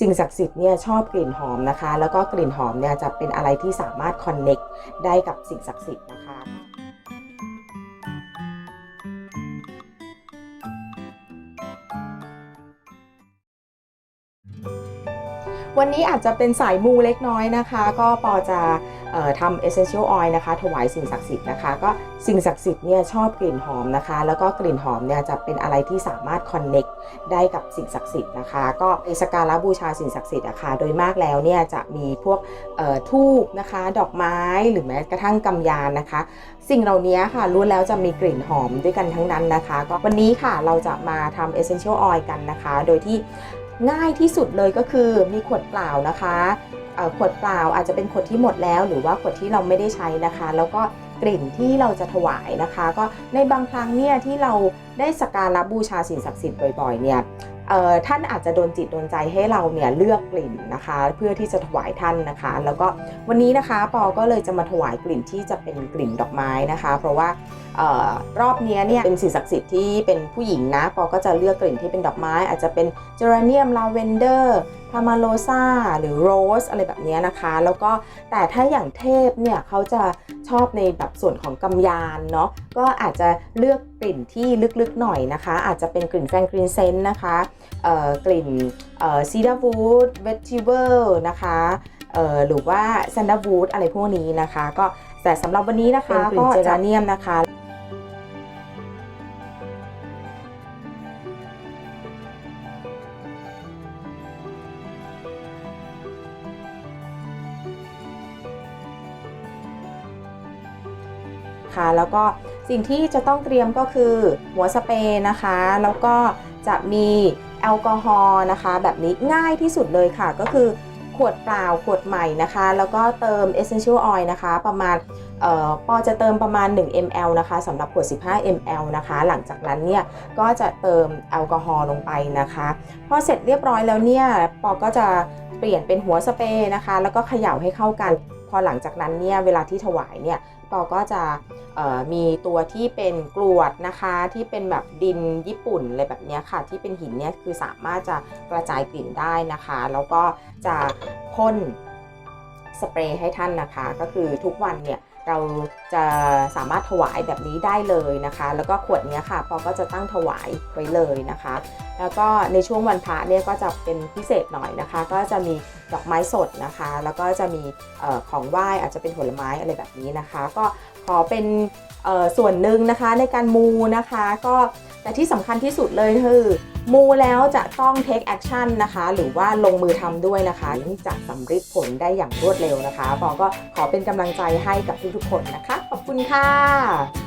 สิ่งศักดิ์สิทธิ์เนี่ยชอบกลิ่นหอมนะคะ แล้วก็กลิ่นหอมเนี่ยจะเป็นอะไรที่สามารถคอนเน็กได้กับสิ่งศักดิ์สิทธิ์นะคะ วันนี้อาจจะเป็นสายมูเล็กน้อยนะคะ ก็ปอจะเอ่อทำ essential oil นะคะ ถวายสิ่งศักดิ์สิทธิ์นะคะ ก็สิ่งศักดิ์สิทธิ์เนี่ยชอบกลิ่นหอมนะคะ แล้วก็กลิ่นหอมเนี่ยจะเป็นอะไรที่สามารถ connect ได้กับสิ่งศักดิ์สิทธิ์นะคะ ก็ในสการะบูชาสิ่งศักดิ์สิทธิ์อะค่ะโดยมากแล้วเนี่ยจะมีพวกทูบนะคะ ดอกไม้หรือแม้กระทั่งกำยานนะคะ สิ่งเหล่านี้ค่ะล้วนแล้วจะมีกลิ่นหอมด้วยกันทั้งนั้นนะคะ ก็วันนี้ค่ะเราจะมาทำ essential oil กันนะคะ โดยที่ ง่ายที่สุดเลยก็คือมีขวดเปล่านะคะขวดเปล่าอาจจะเป็นขวดที่หมดแล้ว หรือว่าขวดที่เราไม่ได้ใช้นะคะ แล้วก็กลิ่นที่เราจะถวายนะคะ ก็ในบางครั้งเนี่ยที่เราได้สักการะบูชาสิ่งศักดิ์สิทธิ์บ่อยๆเนี่ยท่านอาจจะโดนจิตโดนใจให้เราเนี่ยเลือกกลิ่นนะคะ เพื่อที่จะถวายท่านนะคะ แล้วก็วันนี้นะคะปอก็เลยจะมาถวายกลิ่นที่จะเป็นกลิ่นดอกไม้นะคะ เพราะว่า รอบเนี้ยเนี่ยเป็นสิ่งศักดิ์สิทธิ์ที่เป็นผู้หญิงนะปอก็จะเลือกกลิ่นที่เป็นดอกไม้ อาจจะเป็นเจอราเนียมลาเวนเดอร์พามาโลซาหรือโรสอะไรแบบเนี้ยนะคะ แล้วก็แต่ถ้าอย่างเทพเนี่ยเขาจะชอบในแบบส่วนของกำยานเนาะก็อาจจะเลือกกลิ่นที่ลึกๆหน่อยนะคะ อาจจะเป็นกลิ่นแฟรงกลินเซนต์นะคะเอ่อกลิ่นซีดาวูดเวทิเวอร์นะคะเอ่อหรือว่าแซนดาวูดอะไรพวกนี้นะคะ ก็แต่สำหรับวันนี้นะคะเป็นกลิ่นเจอราเนียมนะคะ คะ แล้วก็สิ่งที่จะต้องเตรียมก็คือหัวสเปรย์นะคะ แล้วก็จะมีแอลกอฮอล์นะคะ แบบนี้ง่ายที่สุดเลยค่ะ ก็คือขวดเปล่าขวดใหม่นะคะ แล้วก็เติม essential oil นะคะ ประมาณออปอจะเติมประมาณ 1 ml นะคะสำหรับขวด 15 ml นะคะ หลังจากนั้นเนี่ยก็จะเติมแอลกอฮอล์ลงไปนะคะพอเสร็จเรียบร้อยแล้วเนี่ยปอก็จะเปลี่ยนเป็นหัวสเปรย์นะคะ แล้วก็เขย่าให้เข้ากัน พอหลังจากนั้นเนี่ยเวลาที่ถวายเนี่ยปอก็จะมีตัวที่เป็นกรวดนะคะที่เป็นแบบดินญี่ปุ่นอะไรแบบนี้ค่ะ ที่เป็นหินเนี่ยคือสามารถจะกระจายกลิ่นได้นะคะ แล้วก็จะพ่นสเปรย์ให้ท่านนะคะ ก็คือทุกวันเนี่ย เราจะสามารถถวายแบบนี้ได้เลยนะคะ แล้วก็ขวดนี้ค่ะปอก็จะตั้งถวายไว้เลยนะคะ แล้วก็ในช่วงวันพระเนี่ยก็จะเป็นพิเศษหน่อยนะคะ ก็จะมีดอกไม้สดนะคะ แล้วก็จะมีออของไหว้อาจจะเป็นผลไม้อะไรแบบนี้นะคะ ก็ขอเป็นส่วนหนึ่งนะคะในการมูนะคะ ก็แต่ที่สำคัญที่สุดเลยคือ มูแล้วจะต้อง take action นะคะ หรือว่าลงมือทำด้วยนะคะที่จะสำเร็จผลได้อย่างรวดเร็วนะคะปอก็ขอเป็นกำลังใจให้กับทุกๆคนนะคะ ขอบคุณค่ะ